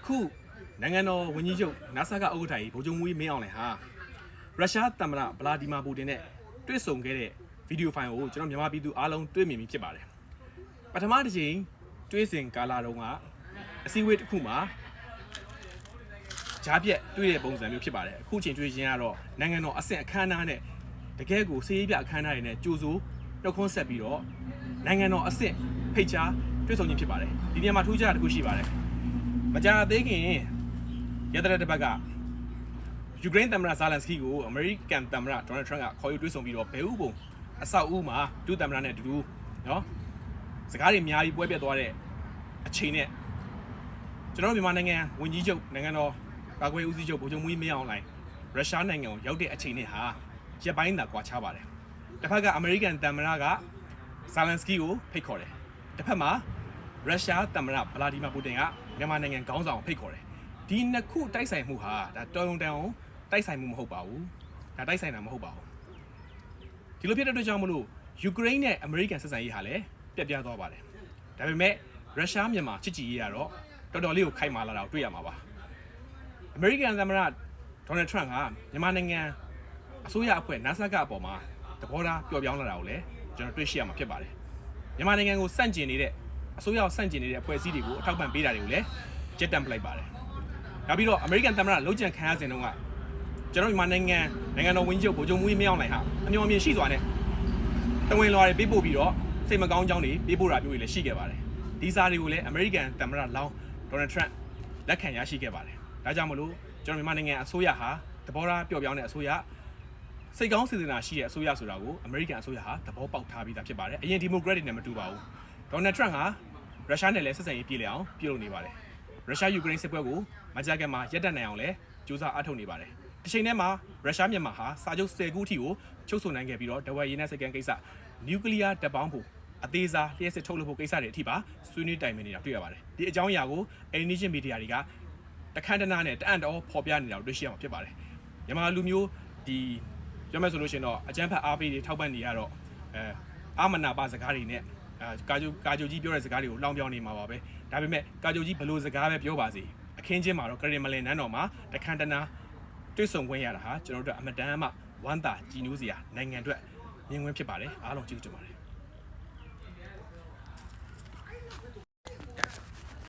အခုနိုင်ငံတော်ဝန်ကြီးချုပ်နာဆာကဥက္ကဋ္ဌကြီးဗိုလ်ချုပ်မူကြီးမင်းအောင်လှိုင်ဟာရုရှားသမ္မတဗလာဒီမာပူတင်နဲ့တွေ့ဆုံခဲ့တဲ့ဗီဒီယိုဖိုင်ကိုကျွန်တော်မြန်မာပြည်သူအားလုံးတွေ့မြင်ပြီးဖြစ်ပါတယ်ပထမတစ်ချိန်တွေ့စဉ်ကာလတုန်းကအစည်းအဝေးတစ်ခုမှာဂျားပြက်တွေ့တဲ့ပုံစံမျိုးဖြစ်ပါတယ်အခုချိန်တွေ့ချင်းကတော့နိုင်ငံတော်အဆင့်အခမ်းအနားနဲ့တကယ်ကိုစေးပြအခမ်းအနားတွေနဲ့ကြိုဆိုနှုတ်ခွန်းဆက်ပြီးတော့နိုင်ငံတော်အဆင့်ဖိတ်ကြားတွေ့ဆုံခြင်းဖြစ်ပါတယ်ဒီနေရာမှာထူးခြားတာတစ်ခုရှိပါတယ် မကြာသေးခင်ရတဲ့တစ်ပတ်ကယူကရိန်းသမ္မတဇာလန်စကီကိုအမေရိကန်သမ္မတဒေါ်နယ်ထရန့်ကခေါ်ယူတွေ့ဆုံပြီးတော့ဘယ်ဥပုံအဆောက်အဦမှာဒုသမ္မတနဲ့အတူတူနော်စကားတွေအများကြီးပွဲပြတ်သွားတဲ့အချိန်နဲ့ကျွန်တော်တို့မြန်မာနိုင်ငံဝန်ကြီးချုပ်နိုင်ငံတော်ကာကွယ်ဦးစီးချုပ်ဗိုလ်ချုပ်မူကြီးမင်းအောင်လှိုင်ရုရှားနိုင်ငံကိုရောက်တဲ့အချိန်နဲ့ဟာရက်ပိုင်းသာကွာခြားပါတယ်တစ်ဖက်ကအမေရိကန်သမ္မတကဇာလန်စကီကိုဖိတ်ခေါ်တယ်တစ်ဖက်မှာ ရုရှားသမ္မတဗလာဒီမာပူတင်ကမြန်မာနိုင်ငံခေါင်းဆောင်ကိုဖိတ်ခေါ်တယ်ဒီနှစ်ခုတိုက်ဆိုင်မှုဟာဒါတော်ရုံတန်အောင်တိုက်ဆိုင်မှုမဟုတ်ပါဘူးဒါတိုက်ဆိုင်တာမဟုတ်ပါဘူးဒီလိုဖြစ်တဲ့အတွက်ကြောင့်မလို့ယူကရိန်းနဲ့အမေရိကန်ဆက်ဆံရေးဟာလည်းပြတ်ပြားသွားပါတယ်ဒါပေမဲ့ရုရှားမြန်မာချစ်ကြည်ရေးကတော့တော်တော်လေးကိုခိုင်မာလာတာကိုတွေ့ရမှာပါအမေရိကန်သမ္မတဒေါ်နယ်ထရန့်ကမြန်မာနိုင်ငံအစိုးရအဖွဲ့ NASA ကအပေါ်မှာသဘောထားပျော့ပြောင်းလာတာကိုလည်းကျွန်တော်တွေ့ရှိရမှာဖြစ်ပါတယ်မြန်မာနိုင်ငံကိုစန့်ကျင်နေတဲ့ အစိုးရကိုစန့်ကျင်နေတဲ့အဖွဲ့အစည်းတွေကိုအထောက်ပံ့ပေးတာတွေကိုလည်းကြက်တံပလိုက်ပါတယ်။နောက်ပြီးတော့အမေရိကန်သမ္မတလုံခြံခံရစဉ်တုန်းကကျွန်တော်မြန်မာနိုင်ငံနိုင်ငံတော်ဝန်ကြီးချုပ်ဗိုလ်ချုပ်မူကြီးမင်းအောင်လှိုင်ဟာအမျှော်အမြင်ရှိစွာနဲ့တဝင်လွှာတွေပေးပို့ပြီးတော့စိတ်မကောင်းကြောင်းတွေပေးပို့တာမျိုးတွေလည်းရှိခဲ့ပါတယ်။ဒီစာတွေကိုလည်းအမေရိကန်သမ္မတလောင်းဒေါ်နယ်ထရန့်လက်ခံရရှိခဲ့ပါတယ်။ဒါကြောင့်မလို့ကျွန်တော်မြန်မာနိုင်ငံအစိုးရဟာသဘောထားပျော့ပြောင်းတဲ့အစိုးရစိတ်ကောင်းစေတနာရှိတဲ့အစိုးရဆိုတာကိုအမေရိကန်အစိုးရဟာသဘောပေါက်ထားပြီးသားဖြစ်ပါတယ်။အရင်ဒီမိုကရက်တွေနဲ့မတူပါဘူး။ ဒေါ်နယ်ထရန့်ဟာရုရှားနဲ့လည်းဆက်ဆံရေးပြေလည်အောင်ပြုလုပ်နေပါတယ်။ရုရှားယူကရိန်းစစ်ပွဲကိုမကြာခင်မှာရပ်တန့်နိုင်အောင်လည်းကြိုးစားအားထုတ်နေပါတယ်။တစ်ချိန်တည်းမှာရုရှားမြန်မာဟာစာချုပ်10ခုအထိကိုချုပ်ဆိုနိုင်ခဲ့ပြီးတော့ဒဝဲရင်းနဲ့စကန်ကိစ္စနျူကလ িয়ার တပ်ပေါင်းဖို့အသေးစားလျှက်စစ်ထုတ်လုပ်ဖို့ကိစ္စတွေအထိပါဆွေးနွေးတိုင်ပင်နေတာတွေ့ရပါတယ်။ဒီအကြောင်းအရာကို Indonesian media တွေကတခန့်တနာနဲ့တအံ့တော်ဖော်ပြနေတာကိုတွေ့ရှိရမှာဖြစ်ပါတယ်။မြန်မာလူမျိုးဒီပြောမယ်ဆိုလို့ရှိရင်တော့အကြမ်းဖက်အားပေးတွေထောက်ပံ့နေရတော့အဲအာမနာပါစကားတွေနဲ့အဲ ကာဂျိုကာဂျိုကြီးပြောတဲ့စကားတွေကိုလောင်ပြောင်းနေမှာပါပဲဒါပေမဲ့ကာဂျိုကြီးဘလို့စကားပဲပြောပါစေအခင်းချင်းမှာတော့ကရင်မလင်နန်းတော်မှာတခန့်တနာတွေ့ဆုံခွင့်ရတာဟာကျွန်တော်တို့အမတန်မှဝမ်းသာကြည်နူးစရာနိုင်ငံအတွက်မြင်ကွင်းဖြစ်ပါတယ်အားလုံးကျေးဇူးတင်ပါတယ်